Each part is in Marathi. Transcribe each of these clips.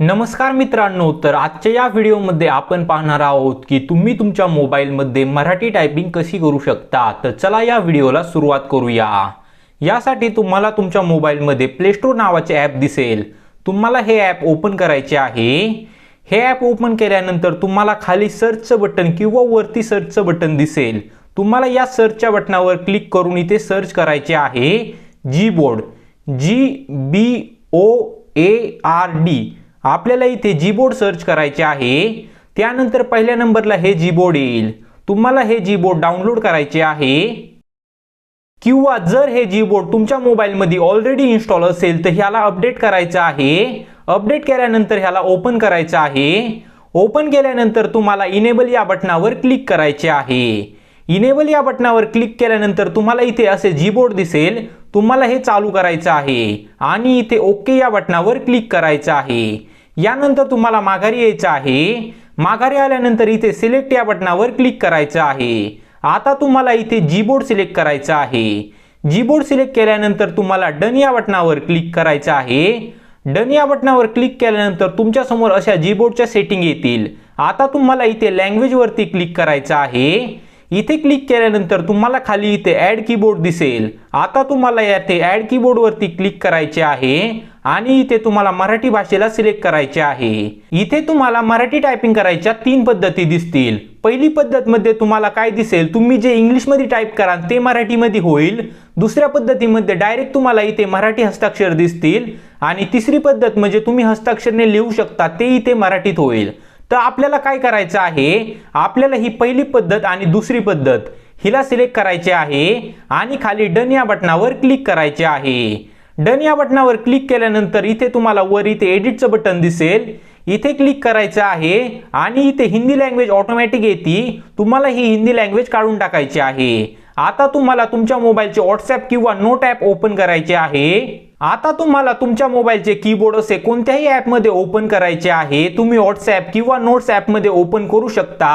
नमस्कार मित्रांनो तर आजच्या या व्हिडिओमध्ये आपण पाहणार आहोत की तुम्ही तुमच्या मोबाईलमध्ये मराठी टायपिंग कशी करू शकता? तर चला या व्हिडिओला सुरुवात करूया. यासाठी तुम्हाला तुमच्या मोबाईलमध्ये प्लेस्टोर नावाचे ॲप दिसेल. तुम्हाला हे ॲप ओपन करायचे आहे. हे ॲप ओपन केल्यानंतर तुम्हाला खाली सर्चचं बटन किंवा वरती सर्चचं बटन दिसेल. तुम्हाला या सर्चच्या बटनावर क्लिक करून इथे सर्च करायचे आहे. G board G B O A R D आपल्याला इथे जीबोर्ड सर्च करायचे आहे. त्यानंतर पहिल्या नंबरला हे जीबोर्ड येईल. तुम्हाला हे जीबोर्ड डाउनलोड करायचे आहे. किंवा जर हे जीबोर्ड तुमच्या मोबाईलमध्ये ऑलरेडी इन्स्टॉल असेल तर ह्याला अपडेट करायचं आहे. अपडेट केल्यानंतर ह्याला ओपन करायचं आहे. ओपन केल्यानंतर तुम्हाला इनेबल या बटनावर क्लिक करायचे आहे. इनेबल या बटनावर क्लिक केल्यानंतर तुम्हाला इथे असे जीबोर्ड दिसेल. तुम्हाला हे चालू करायचं आहे. आणि इथे ओके या बटनावर क्लिक करायचं आहे. यानंतर तुम्हाला माघारी यायचं आहे. माघारी आल्यानंतर इथे सिलेक्ट या बटनावर क्लिक करायचं आहे. आता तुम्हाला इथे जीबोर्ड सिलेक्ट करायचं आहे. जीबोर्ड सिलेक्ट केल्यानंतर तुम्हाला डन या बटनावर क्लिक करायचं आहे. डन या बटनावर क्लिक केल्यानंतर तुमच्यासमोर अशा जीबोर्डच्या सेटिंग येतील. आता तुम्हाला इथे लँग्वेज वरती क्लिक करायचं आहे. इथे क्लिक केल्यानंतर तुम्हाला खाली इथे ॲड कीबोर्ड दिसेल. आता तुम्हाला याथे ॲड कीबोर्ड वरती क्लिक करायचे आहे. आणि इथे तुम्हाला मराठी भाषेला सिलेक्ट करायचे आहे. इथे तुम्हाला मराठी टायपिंग करायच्या तीन पद्धती दिसतील. पहिली पद्धत मध्ये तुम्हाला काय दिसेल? तुम्ही जे इंग्लिशमध्ये टाईप कराल ते मराठीमध्ये होईल. दुसऱ्या पद्धतीमध्ये डायरेक्ट तुम्हाला इथे मराठी हस्ताक्षर दिसतील. आणि तिसरी पद्धत म्हणजे तुम्ही हस्ताक्षरने लिहू शकता ते इथे मराठीत होईल. तर आपल्याला काय करायचं आहे? आपल्याला ही पहिली पद्धत आणि दुसरी पद्धत हिला सिलेक्ट करायची आहे. आणि खाली डन या बटनावर क्लिक करायचे आहे. डन या बटनावर क्लिक केल्यानंतर इथे तुम्हाला वर इथे एडिटचं बटन दिसेल. इथे क्लिक करायचं आहे आणि इथे हिंदी लँग्वेज ऑटोमॅटिक येते. तुम्हाला ही हिंदी लँग्वेज काढून टाकायची आहे. आता तुम्हाला तुमच्या मोबाईलचे व्हॉट्सअप किंवा नोट ॲप ओपन करायचे आहे. आता तुम्हाला तुमच्या मोबाईलचे कीबोर्ड असे कोणत्याही ॲपमध्ये ओपन करायचे आहे. तुम्ही व्हॉट्सॲप किंवा नोट्स ॲपमध्ये ओपन करू शकता.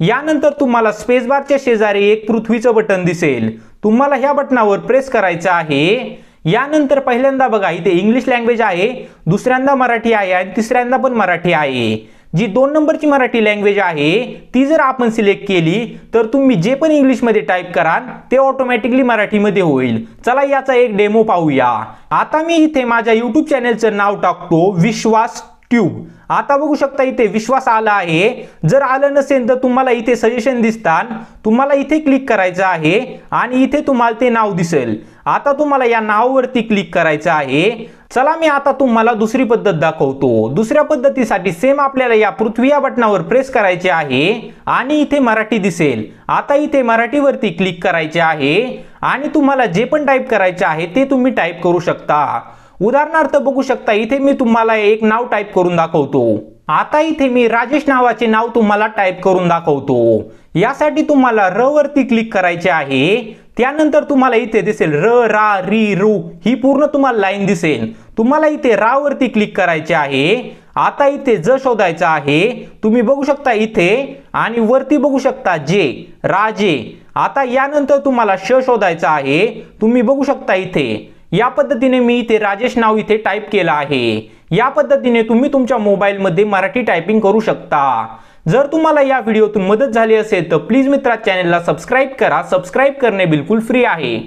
यानंतर तुम्हाला स्पेसबारच्या शेजारी एक पृथ्वीचं बटन दिसेल. तुम्हाला ह्या बटनावर प्रेस करायचं आहे. यानंतर पहिल्यांदा बघा इथे इंग्लिश लँग्वेज आहे दुसऱ्यांदा मराठी आहे आणि तिसऱ्यांदा पण मराठी आहे. जी दोन नंबरची मराठी लँग्वेज आहे ती जर आपण सिलेक्ट केली तर तुम्ही जे पण इंग्लिशमध्ये टाईप कराल ते ऑटोमॅटिकली मराठीमध्ये होईल. चला याचा एक डेमो पाहूया. आता मी इथे माझ्या युट्यूब चॅनेलचं नाव टाकतो विश्वास ट्यूब आता बघू शकता इथे विश्वास आला आहे. जर आलं नसेल तर तुम्हाला इथे सजेशन दिसतात. तुम्हाला इथे क्लिक करायचं आहे आणि इथे तुम्हाला ते नाव दिसेल. आता तुम्हाला या नावावरती क्लिक करायचं आहे. चला मी आता तुम्हाला दुसरी पद्धत दाखवतो. दुसऱ्या पद्धतीसाठी सेम आपल्याला या पृथ्वी या बटनावर प्रेस करायचे आहे आणि इथे मराठी दिसेल. आता इथे मराठीवरती क्लिक करायचे आहे आणि तुम्हाला जे पण टाईप करायचे आहे ते तुम्ही टाईप करू शकता. उदाहरणार्थ बघू शकता इथे मी तुम्हाला एक नाव टाईप करून दाखवतो. आता इथे मी राजेश नावाचे नाव तुम्हाला टाईप करून दाखवतो. यासाठी तुम्हाला र वरती क्लिक करायचे आहे. त्यानंतर तुम्हाला इथे दिसेल र रा री रू ही पूर्ण तुम्हाला लाईन दिसेल. तुम्हाला इथे रा वरती क्लिक करायचे आहे. आता इथे ज शोधायचं आहे. तुम्ही बघू शकता इथे आणि वरती बघू शकता जे राजे. आता यानंतर तुम्हाला श शोधायचा आहे. तुम्ही बघू शकता इथे. या पद्धतीने मी इथे राजेश नाव इथे टाईप केलं आहे. या पद्धतीने तुम्ही तुमच्या मोबाईलमध्ये मराठी टायपिंग करू शकता. जर तुम्हाला या व्हिडिओतून मदत झाली असेल तर प्लीज मित्रा चॅनलला सबस्क्राईब करा. सबस्क्राईब करणे बिलकुल फ्री आहे.